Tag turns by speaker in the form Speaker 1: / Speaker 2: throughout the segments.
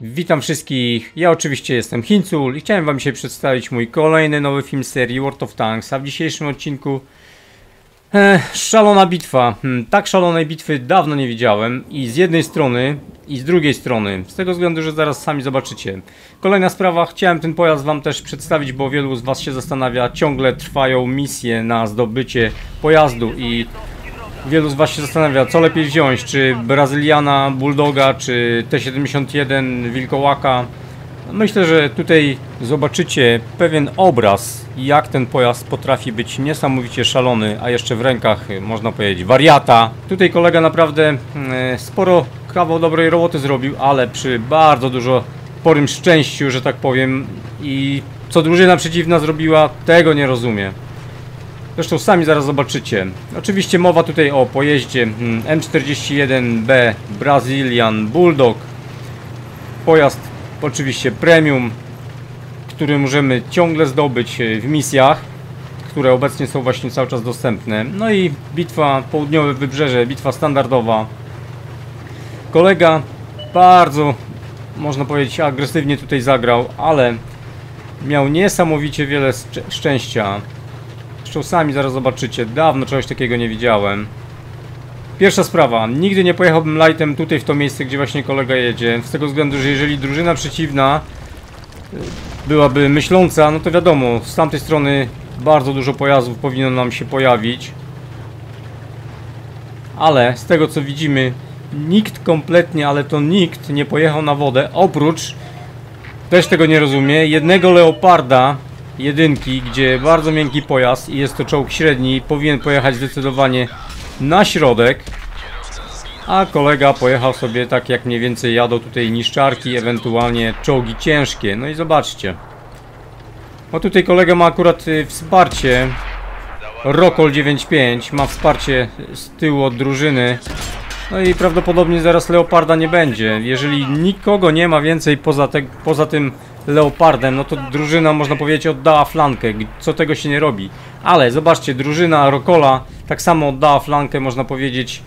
Speaker 1: Witam wszystkich, ja oczywiście jestem Hincul i chciałem wam dzisiaj przedstawić mój kolejny nowy film serii World of Tanks, a w dzisiejszym odcinku e, szalona bitwa. Hmm, tak szalonej bitwy dawno nie widziałem i z jednej strony i z drugiej strony, z tego względu, że zaraz sami zobaczycie. Kolejna sprawa, chciałem ten pojazd wam też przedstawić, bo wielu z was się zastanawia, ciągle trwają misje na zdobycie pojazdu i Wielu z Was się zastanawia, co lepiej wziąć, czy Brazyliana Bulldoga, czy T-71 Wilkołaka. Myślę, że tutaj zobaczycie pewien obraz, jak ten pojazd potrafi być niesamowicie szalony, a jeszcze w rękach, można powiedzieć, wariata. Tutaj kolega naprawdę mm, sporo kawał dobrej roboty zrobił, ale przy bardzo dużo porym szczęściu, że tak powiem. I co drużyna przeciwna zrobiła, tego nie rozumie. Zresztą sami zaraz zobaczycie. Oczywiście mowa tutaj o pojeździe mm, M41B Brazilian Bulldog. Pojazd oczywiście premium, który możemy ciągle zdobyć e, w misjach, które obecnie są właśnie cały czas dostępne. No i bitwa Południowe Wybrzeże, bitwa standardowa. Kolega bardzo, można powiedzieć, agresywnie tutaj zagrał, ale miał niesamowicie wiele szczęścia. Zresztą sami zaraz zobaczycie, dawno czegoś takiego nie widziałem. Pierwsza sprawa, nigdy nie pojechałbym lightem tutaj w to miejsce, gdzie właśnie kolega jedzie. Z tego względu, że jeżeli drużyna przeciwna y, byłaby myśląca, no to wiadomo, z tamtej strony bardzo dużo pojazdów powinno nam się pojawić. Ale z tego co widzimy, nikt kompletnie, ale to nikt nie pojechał na wodę, oprócz, też tego nie rozumie, jednego leoparda, jedynki, gdzie bardzo miękki pojazd i jest to czołg średni, powinien pojechać zdecydowanie na środek. A kolega pojechał sobie tak jak mniej więcej jadą tutaj niszczarki, ewentualnie czołgi ciężkie. No i zobaczcie. O tutaj kolega ma akurat y, wsparcie. Rokol 95 ma wsparcie z tyłu od drużyny. No i prawdopodobnie zaraz Leoparda nie będzie. Jeżeli nikogo nie ma więcej poza, te, poza tym Leopardem, no to drużyna, można powiedzieć, oddała flankę, co tego się nie robi. Ale zobaczcie, drużyna Rokola tak samo oddała flankę, można powiedzieć,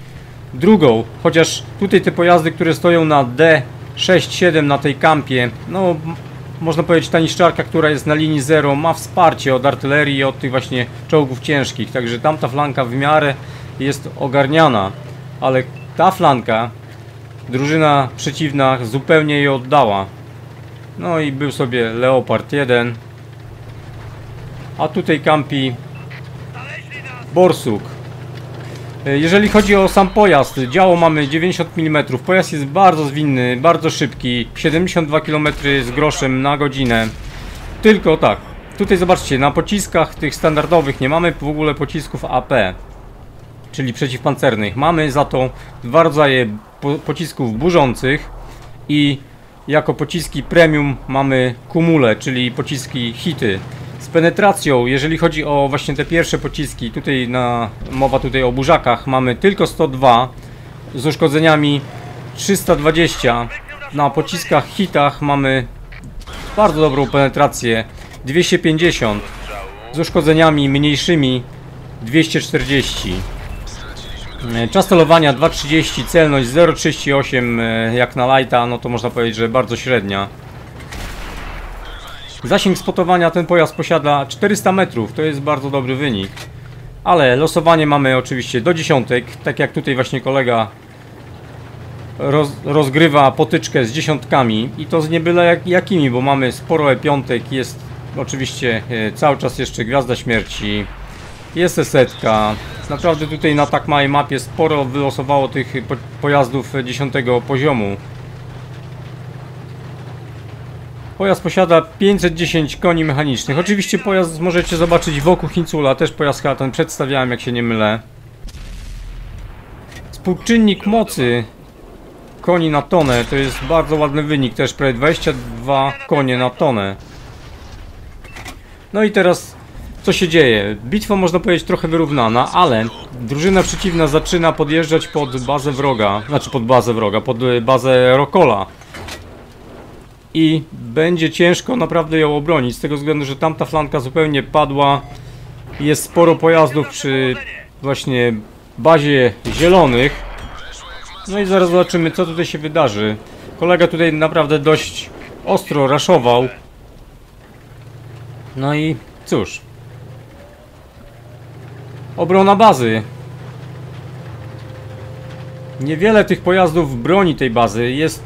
Speaker 1: drugą. Chociaż tutaj te pojazdy, które stoją na D6-7 na tej kampie, no można powiedzieć ta niszczarka, która jest na linii 0 ma wsparcie od artylerii i od tych właśnie czołgów ciężkich, także tamta flanka w miarę jest ogarniana, ale ta flanka drużyna przeciwna zupełnie jej oddała. No i był sobie Leopard 1. A tutaj kampi Borsuk. E, jeżeli chodzi o sam pojazd, działo mamy 90 mm. Pojazd jest bardzo zwinny, bardzo szybki. 72 km z groszem na godzinę. Tylko tak. Tutaj zobaczcie, na pociskach tych standardowych nie mamy w ogóle pocisków AP. Czyli przeciwpancernych. Mamy za to dwa rodzaje pocisków burzących i jako pociski premium mamy kumule, czyli pociski hity. Z penetracją, jeżeli chodzi o właśnie te pierwsze pociski, tutaj na, mowa tutaj o burzakach, mamy tylko 102 z uszkodzeniami 320. Na pociskach hitach mamy bardzo dobrą penetrację 250 z uszkodzeniami mniejszymi 240. E, czas celowania 2.30, celność 0.38 e, jak na lighta, no to można powiedzieć, że bardzo średnia. Zasięg spotowania ten pojazd posiada 400 metrów, to jest bardzo dobry wynik. Ale losowanie mamy oczywiście do dziesiątek, tak jak tutaj właśnie kolega roz, rozgrywa potyczkę z dziesiątkami i to z niebyle jak, jakimi, bo mamy sporo E5, jest oczywiście e, cały czas jeszcze Gwiazda Śmierci, jest setka. Naprawdę tutaj na tak małej mapie sporo wylosowało tych pojazdów 10 poziomu. Pojazd posiada 510 koni mechanicznych. Oczywiście pojazd możecie zobaczyć wokół Hincula. Też pojazd chyba ten przedstawiałem, jak się nie mylę. Współczynnik mocy koni na tonę to jest bardzo ładny wynik. Też prawie 22 konie na tonę. No i teraz co się dzieje? Bitwa można powiedzieć trochę wyrównana, ale drużyna przeciwna zaczyna podjeżdżać pod bazę wroga, znaczy pod bazę wroga, pod bazę Rokola. I będzie ciężko naprawdę ją obronić, z tego względu, że tamta flanka zupełnie padła. Jest sporo pojazdów przy właśnie bazie zielonych. No i zaraz zobaczymy co tutaj się wydarzy. Kolega tutaj naprawdę dość ostro raszował. No i cóż. Obrona bazy. Niewiele tych pojazdów broni tej bazy. Jest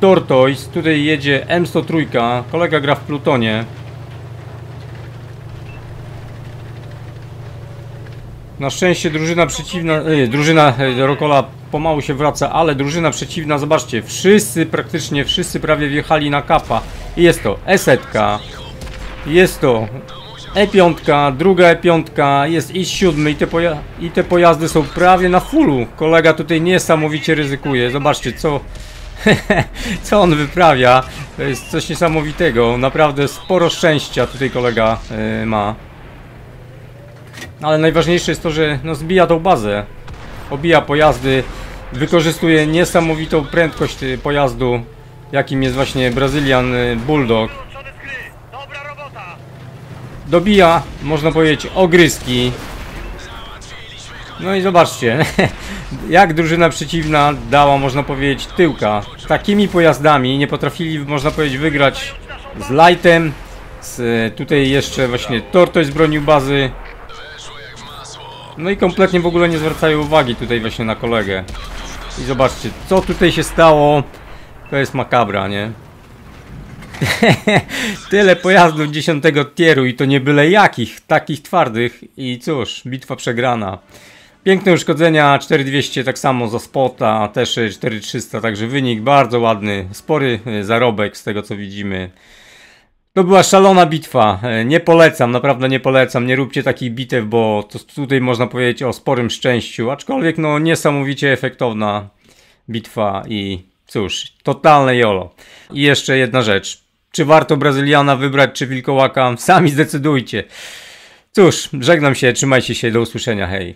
Speaker 1: Tortoise, tutaj jedzie M103, kolega gra w Plutonie. Na szczęście drużyna przeciwna, e, drużyna e, Rokola pomału się wraca, ale drużyna przeciwna, zobaczcie, wszyscy, praktycznie wszyscy prawie wjechali na kapa. I jest to E-setka, jest to E5, druga E5, jest i7 i te, i te pojazdy są prawie na fullu. Kolega tutaj niesamowicie ryzykuje, zobaczcie co, co on wyprawia. To jest coś niesamowitego, naprawdę sporo szczęścia tutaj kolega e, ma. Ale najważniejsze jest to, że no, zbija tą bazę. Obija pojazdy, wykorzystuje niesamowitą prędkość y, pojazdu, jakim jest właśnie Brazilian y, Bulldog. Dobija, można powiedzieć, ogryski. No i zobaczcie, jak drużyna przeciwna dała, można powiedzieć, tyłka. Takimi pojazdami nie potrafili, można powiedzieć, wygrać z Lightem. Z, tutaj jeszcze właśnie Tortoise bronił bazy. No i kompletnie w ogóle nie zwracają uwagi tutaj właśnie na kolegę. I zobaczcie, co tutaj się stało. To jest makabra, nie? Tyle pojazdów 10 tieru i to nie byle jakich, takich twardych. I cóż, bitwa przegrana. Piękne uszkodzenia, 4200 tak samo za spota, też y, 4300, także wynik bardzo ładny, spory y, zarobek z tego co widzimy. To była szalona bitwa. E, Nie polecam, naprawdę nie polecam. Nie róbcie takich bitew, bo to tutaj można powiedzieć o sporym szczęściu. Aczkolwiek, no, niesamowicie efektowna bitwa i cóż, totalne jolo. I jeszcze jedna rzecz. Czy warto Brazyliana wybrać, czy Wilkołaka? Sami zdecydujcie. Cóż, żegnam się, trzymajcie się, do usłyszenia, hej.